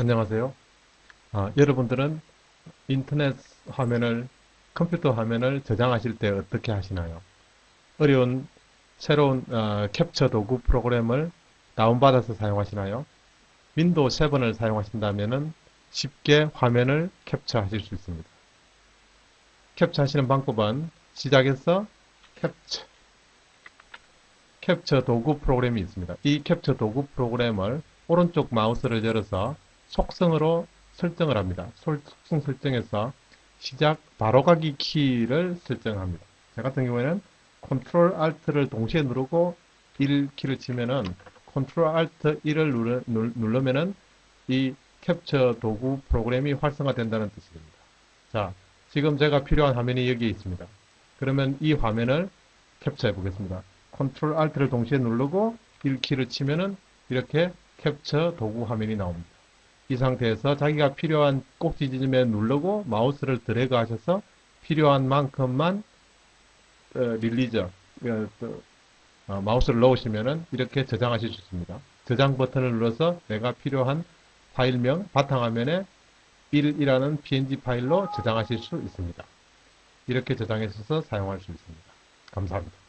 안녕하세요. 아, 여러분들은 인터넷 화면을, 컴퓨터 화면을 저장하실 때 어떻게 하시나요? 어려운 새로운 어, 캡처 도구 프로그램을 다운받아서 사용하시나요? 윈도우 7을 사용하신다면 쉽게 화면을 캡처하실 수 있습니다. 캡처하시는 방법은 시작해서 캡처, 캡처 도구 프로그램이 있습니다. 이 캡처 도구 프로그램을 오른쪽 마우스를 열어서 속성으로 설정을 합니다. 속성 설정에서 시작 바로가기 키를 설정합니다. 저 같은 경우에는 Ctrl Alt를 동시에 누르고 1키를 치면은 Ctrl Alt 1을 누르, 면은 이 캡처 도구 프로그램이 활성화된다는 뜻이 됩니다. 자, 지금 제가 필요한 화면이 여기에 있습니다. 그러면 이 화면을 캡처해 보겠습니다. Ctrl Alt를 동시에 누르고 1키를 치면은 이렇게 캡처 도구 화면이 나옵니다. 이 상태에서 자기가 필요한 꼭지 지점에 누르고 마우스를 드래그 하셔서 필요한 만큼만 어, 릴리저 어, 어, 마우스를 넣으시면은 이렇게 저장하실 수 있습니다. 저장 버튼을 눌러서 내가 필요한 파일명 바탕화면에 1이라는 png 파일로 저장하실 수 있습니다. 이렇게 저장해서 사용할 수 있습니다. 감사합니다.